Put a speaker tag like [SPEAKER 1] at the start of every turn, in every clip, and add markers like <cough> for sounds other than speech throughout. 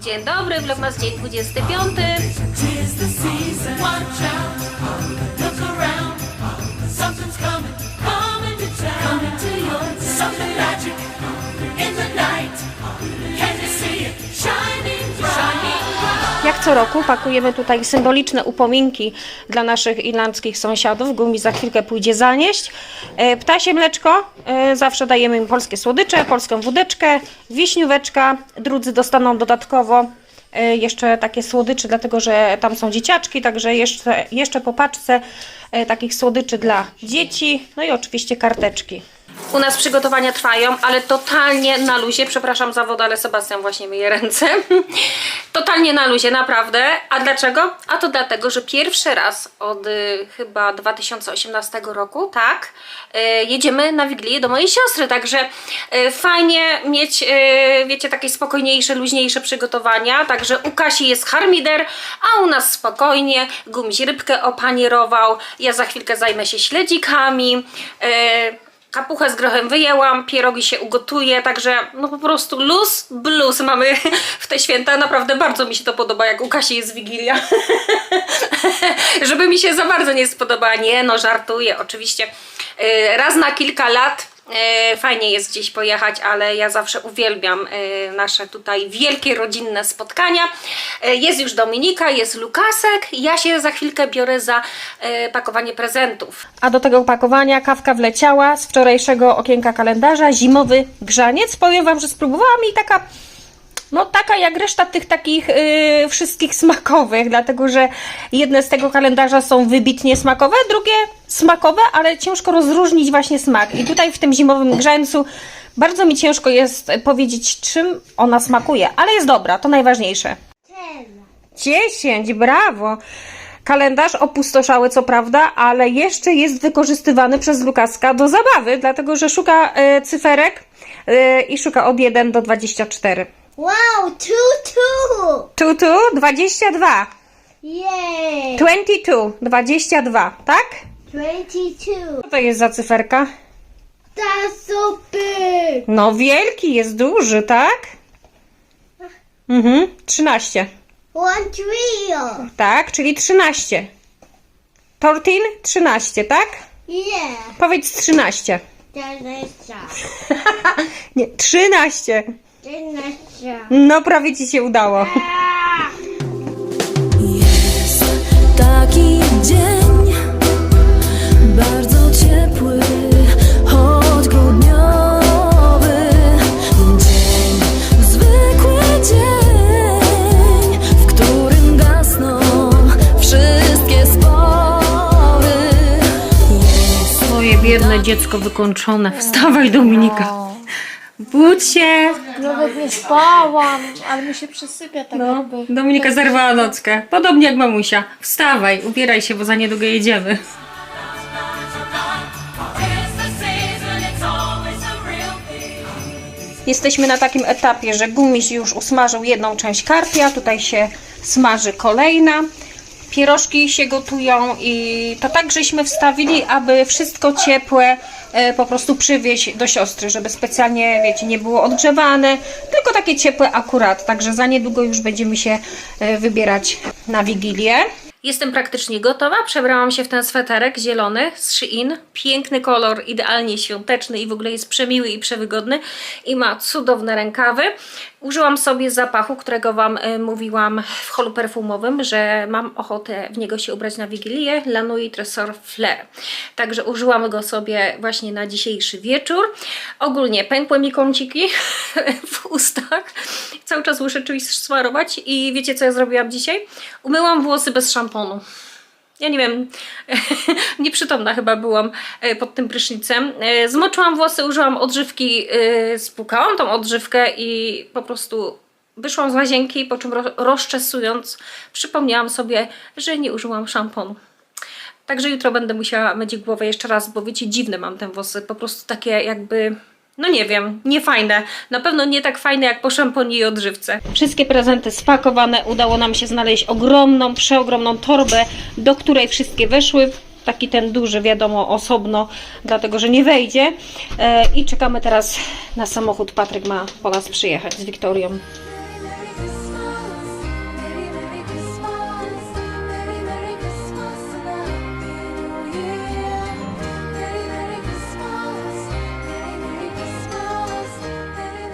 [SPEAKER 1] Dzień dobry, vlogmas dzień 25. co roku pakujemy tutaj symboliczne upominki dla naszych irlandzkich sąsiadów. Gumi za chwilkę pójdzie zanieść. E, Ptasie mleczko, e, zawsze dajemy im polskie słodycze, polską wódeczkę, wiśnióweczka. Drudzy dostaną dodatkowo e, jeszcze takie słodycze, dlatego że tam są dzieciaczki, także jeszcze, jeszcze po paczce takich słodyczy dla dzieci. No i oczywiście karteczki. U nas przygotowania trwają, ale totalnie na luzie. Przepraszam za wodę, ale Sebastian właśnie myje ręce. <laughs> totalnie na luzie, naprawdę. A dlaczego? A to dlatego, że pierwszy raz od y, chyba 2018 roku, tak, y, jedziemy na Wigilię do mojej siostry, także y, fajnie mieć, wiecie, takie spokojniejsze, luźniejsze przygotowania. Także u Kasi jest harmider, a u nas spokojnie. Gumiś rybkę opanierował. Ja za chwilkę zajmę się śledzikami. Kapuchę z grochem wyjęłam, pierogi się ugotuje, także no po prostu luz, blues mamy w te święta. Naprawdę bardzo mi się to podoba, jak u Kasi jest Wigilia. <laughs> Żeby mi się za bardzo nie spodobała. Nie, no żartuję, oczywiście. Yy, Raz na kilka lat fajnie jest gdzieś pojechać, ale ja zawsze uwielbiam yy, nasze tutaj wielkie rodzinne spotkania. Yy, Jest już Dominika, jest Lukasek. Ja się za chwilkę biorę za pakowanie prezentów. A do tego pakowania kawka wleciała z wczorajszego okienka kalendarza. Zimowy grzaniec. Powiem Wam, że spróbowałam i taka no taka jak reszta tych takich yy, wszystkich smakowych, dlatego że jedne z tego kalendarza są wybitnie smakowe, drugie smakowe, ale ciężko rozróżnić właśnie smak. I tutaj w tym zimowym grzańcu bardzo mi ciężko jest powiedzieć, czym ona smakuje, ale jest dobra, to najważniejsze. 10, brawo! Kalendarz opustoszały, co prawda, ale jeszcze jest wykorzystywany przez Lukaska do zabawy, dlatego że szuka e, cyferek e, i szuka od 1 do 24.
[SPEAKER 2] Wow, two, two!
[SPEAKER 1] Tu, tu, 22.
[SPEAKER 2] Yay!
[SPEAKER 1] 22, 22, tak?
[SPEAKER 2] 22.
[SPEAKER 1] Co to jest za cyferka?
[SPEAKER 2] That's so big!
[SPEAKER 1] No wielki, jest duży, tak? Mhm, 13.
[SPEAKER 2] One trio!
[SPEAKER 1] Tak, czyli 13. 13, 13, tak?
[SPEAKER 2] Yeah!
[SPEAKER 1] Powiedz 13.
[SPEAKER 2] Dinosaur. <laughs>
[SPEAKER 1] Nie, 13. No prawie ci się udało.
[SPEAKER 3] Jest taki dzień, bardzo ciepły, choć grudniowy. Dzień, zwykły dzień, w którym gasną wszystkie spory. Jest
[SPEAKER 1] Twoje biedne dziecko wykończone. Wstawaj, Dominika. Budź się.
[SPEAKER 4] Nawet nie spałam, ale mi się przysypia tak
[SPEAKER 1] No,
[SPEAKER 4] jakby.
[SPEAKER 1] Dominika zerwała nockę. Podobnie jak mamusia. Wstawaj, ubieraj się, bo za niedługo jedziemy. Jesteśmy na takim etapie, że gumiś już usmażył jedną część karpia, tutaj się smaży kolejna. Pierożki się gotują i to tak żeśmy wstawili, aby wszystko ciepłe e, po prostu przywieźć do siostry, żeby specjalnie, wiecie, nie było odgrzewane, tylko takie ciepłe akurat. Także za niedługo już będziemy się e, wybierać na Wigilię. Jestem praktycznie gotowa. Przebrałam się w ten sweterek zielony z Shein. Piękny kolor, idealnie świąteczny i w ogóle jest przemiły i przewygodny i ma cudowne rękawy. Użyłam sobie zapachu, którego Wam y, mówiłam w holu perfumowym, że mam ochotę w niego się ubrać na Wigilię. Lanui Tresor Flair. Także użyłam go sobie właśnie na dzisiejszy wieczór. Ogólnie pękły mi kąciki <laughs> w ustach. Cały czas muszę czymś smarować i wiecie co ja zrobiłam dzisiaj? Umyłam włosy bez szamponu. Ja nie wiem, <laughs> nieprzytomna chyba byłam e, pod tym prysznicem. E, Zmoczyłam włosy, użyłam odżywki, e, spłukałam tą odżywkę i po prostu wyszłam z łazienki, po czym ro- rozczesując przypomniałam sobie, że nie użyłam szamponu. Także jutro będę musiała myć głowę jeszcze raz, bo wiecie, dziwne mam te włosy, po prostu takie jakby, no nie wiem, niefajne. Na pewno nie tak fajne jak po szamponie i odżywce. Wszystkie prezenty spakowane, udało nam się znaleźć ogromną, przeogromną torbę, do której wszystkie weszły. Taki ten duży, wiadomo, osobno, dlatego że nie wejdzie. E, I czekamy teraz na samochód. Patryk ma po nas przyjechać z Wiktorią.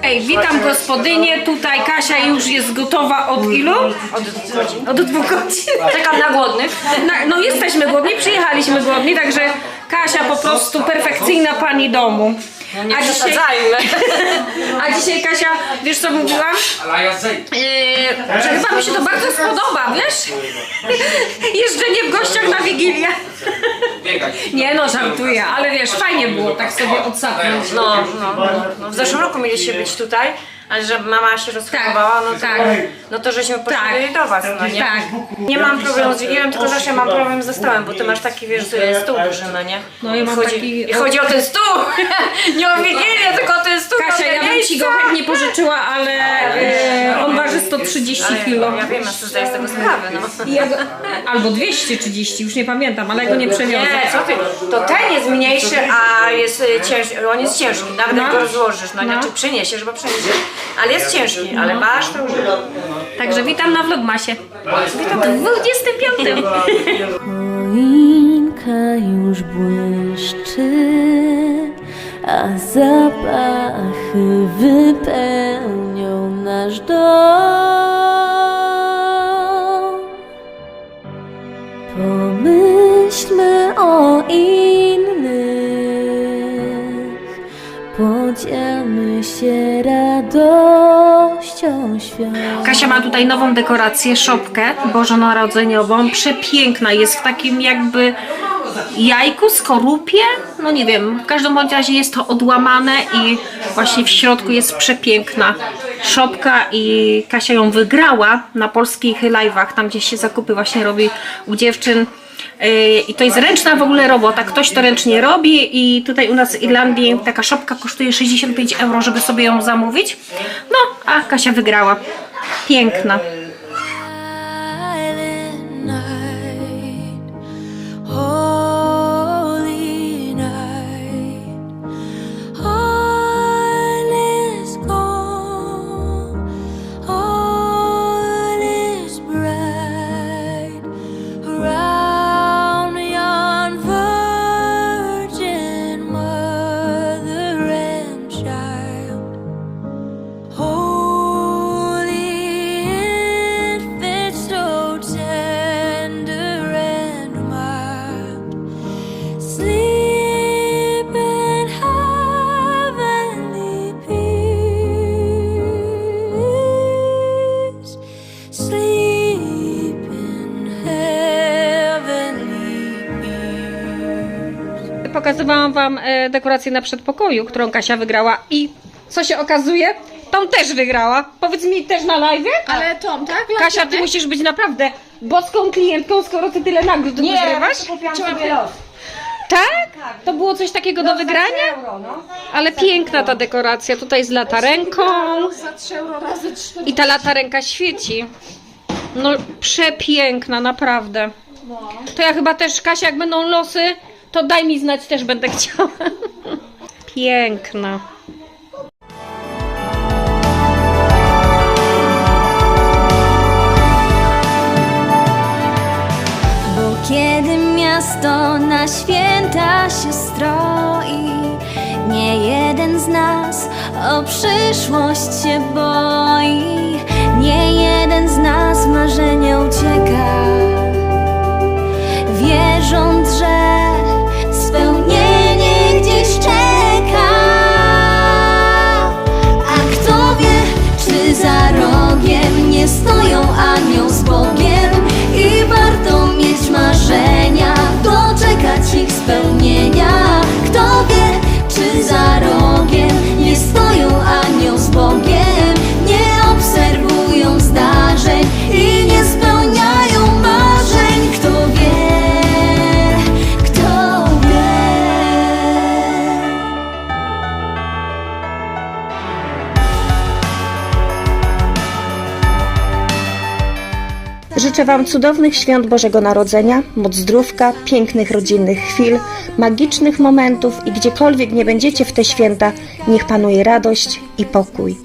[SPEAKER 1] Ej, witam gospodynię. Tutaj Kasia już jest gotowa od ilu? Od dwóch godzin. Od dwóch godzin.
[SPEAKER 5] Czekam na głodnych.
[SPEAKER 1] Na, no jesteśmy głodni, przyjechaliśmy głodni, także Kasia po prostu perfekcyjna pani domu.
[SPEAKER 5] No Nie
[SPEAKER 1] A dzisiaj,
[SPEAKER 5] przesadzajmy. <laughs>
[SPEAKER 1] a dzisiaj Kasia, wiesz co mówiłam? Yy, że chyba mi się to bardzo spodoba, wiesz? <laughs> Jeżdżenie w gościach na Wigilię. <laughs> Nie no, żartuję, ale wiesz, fajnie było tak sobie odsapnąć.
[SPEAKER 5] No, no, no, no. W zeszłym roku mieliście być tutaj, ale że mama się rozchorowała, no to,
[SPEAKER 1] tak.
[SPEAKER 5] no to żeśmy poszli
[SPEAKER 1] Tak.
[SPEAKER 5] do was, no nie?
[SPEAKER 1] Tak.
[SPEAKER 5] Nie mam problemu z Wigilią, tylko zawsze mam problem ze stołem, bo ty masz taki, wiesz, stół duży, no nie?
[SPEAKER 1] No, ja
[SPEAKER 5] I
[SPEAKER 1] mam
[SPEAKER 5] chodzi,
[SPEAKER 1] taki-
[SPEAKER 5] I chodzi o ten stół! <laughs> nie o Wigilię, tylko o ten stół,
[SPEAKER 1] Kasia, ja bym ci go chętnie pożyczyła, ale yy, on waży 130 kg.
[SPEAKER 5] Ja wiem, ja sobie zdaję z tego sprawę, no.
[SPEAKER 1] Albo 230, już nie pamiętam, ale ja go nie przewiozę.
[SPEAKER 5] Nie, co ty? To ten jest mniejszy, a jest y, ciężki. On jest ciężki, nawet jak
[SPEAKER 1] No.
[SPEAKER 5] go rozłożysz, no,
[SPEAKER 1] No.
[SPEAKER 5] nie, czy przyniesiesz, bo przeniesiesz. Ale jest ciężki, ale masz to już.
[SPEAKER 1] Także witam na Vlogmasie. Witam w 25.
[SPEAKER 3] Choinka już błyszczy, a zapachy wypełnią podzielmy się radością świąt.
[SPEAKER 1] Kasia ma tutaj nową dekorację, szopkę bożonarodzeniową. Przepiękna, jest w takim jakby jajku, skorupie. No nie wiem, w każdym bądź razie jest to odłamane i właśnie w środku jest przepiękna szopka i Kasia ją wygrała na polskich live'ach, tam gdzie się zakupy właśnie robi u dziewczyn. Yy, I to jest ręczna w ogóle robota, ktoś to ręcznie robi i tutaj u nas w Irlandii taka szopka kosztuje 65 euro, żeby sobie ją zamówić. No, a Kasia wygrała. Piękna. Pokazywałam Wam e, dekorację na przedpokoju, którą Kasia wygrała i co się okazuje? Tą też wygrała. Powiedz mi też na live.
[SPEAKER 4] Ale Tom, tak?
[SPEAKER 1] Kasia, ty musisz być naprawdę boską klientką, skoro ty tyle nagród wygrywasz.
[SPEAKER 5] sobie los.
[SPEAKER 1] Tak? To było coś takiego do wygrania?
[SPEAKER 5] Euro, no.
[SPEAKER 1] Ale piękna ta dekoracja. Tutaj z latarenką.
[SPEAKER 4] Za 3 euro razy 4.
[SPEAKER 1] I ta latarenka świeci. No przepiękna, naprawdę. To ja chyba też, Kasia, jak będą losy, to daj mi znać, też będę chciała. Piękna.
[SPEAKER 3] Bo kiedy miasto na święta się stroi, nie jeden z nas o przyszłość się boi, nie jeden z nas marzenia ucieka, wierząc, że
[SPEAKER 6] Wam cudownych świąt Bożego Narodzenia, moc zdrówka, pięknych rodzinnych chwil, magicznych momentów i gdziekolwiek nie będziecie w te święta, niech panuje radość i pokój.